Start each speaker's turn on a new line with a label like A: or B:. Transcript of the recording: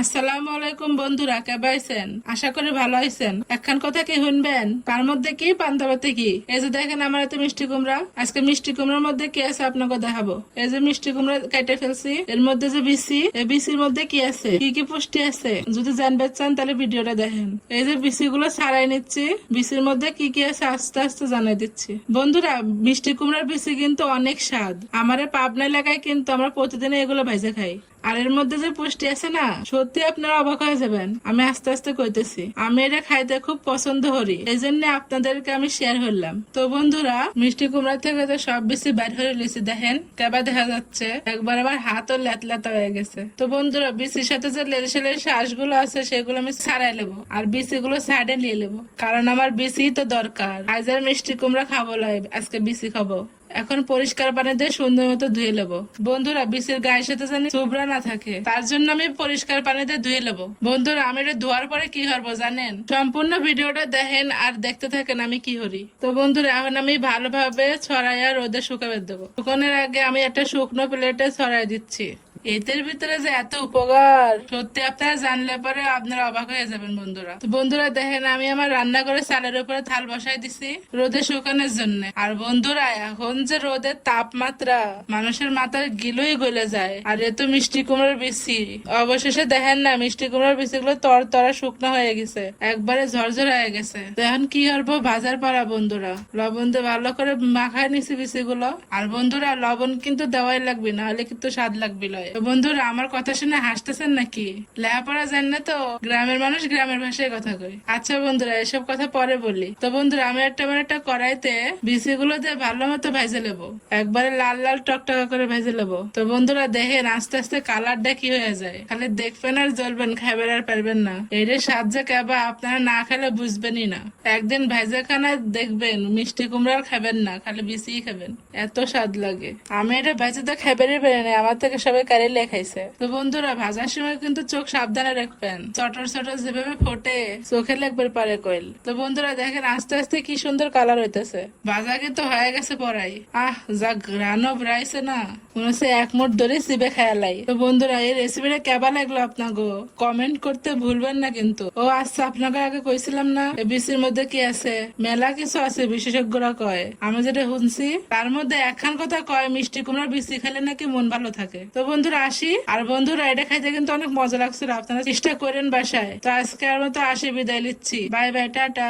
A: আসসালামু আলাইকুম বন্ধুরা কেবা আইছেন আশা করি ভালো আইছেন একখান কথা কি শুনবেন? তার মধ্যে কি পান্তাবাতে কি? এই যে দেখেন আমার এত মিষ্টি কুমড়া। আজকে মিষ্টি কুমড়ার মধ্যে কি আছে আপনাকে দেখাবো? এই যে মিষ্টি কুমড়া কেটে ফেলছি, এর মধ্যে যে বিসি এই বিসির মধ্যে কি আছে? কি কি পুষ্টি আছে? যদি জানতে চান, তাহলে ভিডিওটা দেখেন। এই যে বিসি গুলো ছাড়াই নিচ্ছি বিসির মধ্যে কি কি আছে আস্তে আস্তে জানাই দিচ্ছি। বন্ধুরা, মিষ্টি কুমড়ার বিসি কিন্তু অনেক স্বাদ। আমার পাবনা এলাকায় কিন্তু আমরা প্রতিদিন এগুলো ভেজে খাই। আর এর মধ্যে যে পুষ্টি আছে না, সত্যি আপনারা অবাক হয়ে যাবেন। আমি আস্তে আস্তে কইতেছি, আমি এটা খাইতে খুব পছন্দ করি এই জন্য আপনাদেরকে আমি শেয়ার করলাম। তো বন্ধুরা, মিষ্টি কুমড়া থেকে তো সব বেশি বাইর হয়ে লিছি দেখেন, কেবা দেখা যাচ্ছে, একবার আমার হাতও লেত লেতা হয়ে গেছে। তো বন্ধুরা বিসির সাথে যে লেরেসে লেরেসে আঁশগুলো আছে, সেগুলো আমি ছাড়াই নেব, আর বিসি গুলো সাইডে নিয়ে নেব। কারণ আমার বিসি তো দরকার। আজ আর মিষ্টি কুমড়া খাব লাই আজকে বিসি খাব। এখন পরিষ্কার পানি দিয়ে সুন্দর মতো ধুয়ে নেব। বন্ধুরা বিসির গায়ের সাথে জানি চুবড়া না থাকে, তার জন্য আমি পরিষ্কার পানি দিয়ে ধুয়ে নেব। বন্ধুরা, আমি এটা ধোয়ার পরে কি করব জানেন? সম্পূর্ণ ভিডিওটা দেখেন আর দেখতে থাকেন আমি কি করি। তো বন্ধুরা, এখন আমি ভালোভাবে ছড়াইয়া রোদে শুকাবে দেবো। শুকানোর আগে আমি একটা শুকনো প্লেটে ছড়াই দিচ্ছি। এদের ভিতরে যে এত উপকার, সত্যি আপনারা জানলে পরে আপনারা অবাক হয়ে যাবেন বন্ধুরা। তো বন্ধুরা, দেখেন আমি আমার রান্না করে চালের উপরে থাল বসাই দিছি রোদে শুকানোর জন্য। আর বন্ধুরা, এখন যে রোদের তাপমাত্রা মানুষের মাথার গিলোই গলে যায়, আর এত মিষ্টি কুমড়োর বেশি অবশেষে দেখেন না, মিষ্টি কুমড়োর বেশি গুলো তর তরা শুকনো হয়ে গেছে, একবারে ঝরঝর হয়ে গেছে। তো এখন কি করব? বাজার পাড়া বন্ধুরা। লবণ দিয়ে ভালো করে মাখায় নিছি বিচি গুলো আর বন্ধুরা, লবণ কিন্তু দেওয়াই লাগবে না হলে কিন্তু স্বাদ লাগবে লয়। বন্ধুরা, আমার কথা শুনে হাসতেছেন নাকি? লেখাপড়া জান না তো? গ্রামের মানুষ গ্রামের ভাষায় কথা কয়। আচ্ছা বন্ধুরা, এসব কথা পরে বলি। তো বন্ধুরা, আমি একটা মানে একটা কড়াইতে বিচি গুলো দিয়ে ভালো মতো ভেজে নেব। একবারে লাল লাল টকটকা করে ভেজে নেব। তো বন্ধুরা, দেখেন, আস্তে আস্তে কালারটা কি হয়ে যায়। খালি দেখবেন আর জ্বলবেন খাবেন আর পারবেন না। এর সাহায্যে কেবা আপনারা না খেলে বুঝবেনই না। একদিন ভেজে খানা দেখবেন, মিষ্টি কুমড়ার খাবেন না, খালি বিচি খাবেন। এত স্বাদ লাগে। আমি এটা ভেজে তো খাবারই পারি না, আমার থেকে সবাই কারেলে খাইছে। তো বন্ধুরা, ভাজার সময় কিন্তু চোখ সাবধানে রাখবেন। চটর চটর যেভাবে ফোটে, চোখে লাগবে পারে কইল। তো বন্ধুরা, দেখেন, আস্তে আস্তে কি সুন্দর কালার হইতেছে। ভাজা কিন্তু হয়ে গেছে পড়াই। আহ যা না। মনে হচ্ছে এক মুঠ ধরে সিবে খেয়ালাই তো বন্ধুরা, এই রেসিপিটা কেবা লাগল আপনাকে কমেন্ট করতে ভুলবেন না কিন্তু। ও আচ্ছা আপনাকে আগে কইছিলাম না, এবিসির মধ্যে কি আছে? মেলা কিছু আছে, বিশেষজ্ঞরা কয়। আমি যেটা শুনছি, তার মধ্যে একখান কথা কয়, মিষ্টি কুমড়ার বিচি খেলে নাকি মন ভালো থাকে। তো বন্ধুরা, আসি। আর বন্ধুরা, এটা খাইতে কিন্তু অনেক মজা লাগছিল। আপনারা চেষ্টা করেন বাসায়। তো আজকে আর মতো আসি, বিদায় নিচ্ছি। Bye bye, tata.